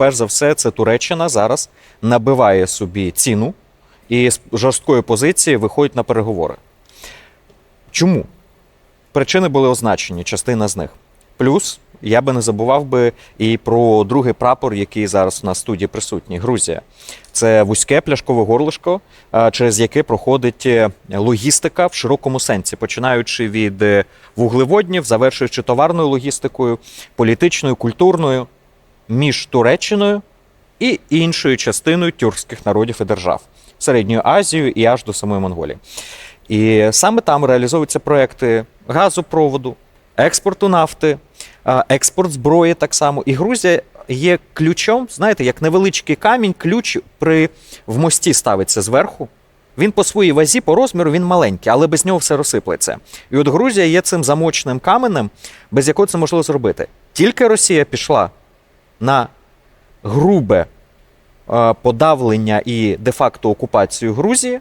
Перш за все, це Туреччина зараз набиває собі ціну і з жорсткої позиції виходить на переговори. Чому? Причини були означені, частина з них. Плюс я би не забував би і про другий прапор, який зараз у нас в студії присутній Грузія. Це вузьке пляшкове горлишко, через яке проходить е, логістика в широкому сенсі, починаючи від е, вуглеводнів, завершуючи товарною логістикою, політичною, культурною між Туреччиною і іншою частиною тюркських народів і держав Середньою Азією і аж до самої Монголії. І саме там реалізовуються проекти газопроводу, експорту нафти, експорт зброї так само. І Грузія є ключом, знаєте, як невеличкий камінь, ключ при в мості ставиться зверху. Він по своїй вазі, по розміру, він маленький, але без нього все розсиплеться. І от Грузія є цим замочним каменем, без якого це можливо зробити. Тільки Росія пішла на грубе е, подавлення і де-факто окупацію Грузії,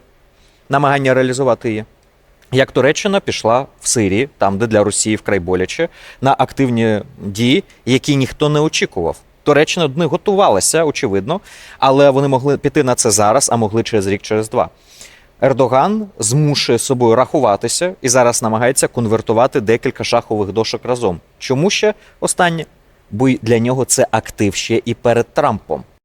намагання реалізувати її. Як Туреччина пішла в Сирії, там, де для Росії вкрай боляче, на активні дії, які ніхто не очікував. Туреччина них готувалася, очевидно, але вони могли піти на це зараз, а могли через рік, через два. Ердоган змушує собою рахуватися і зараз намагається конвертувати декілька шахових дошок разом. Чому ще останнє? Бо для нього це актив ще і перед Трампом.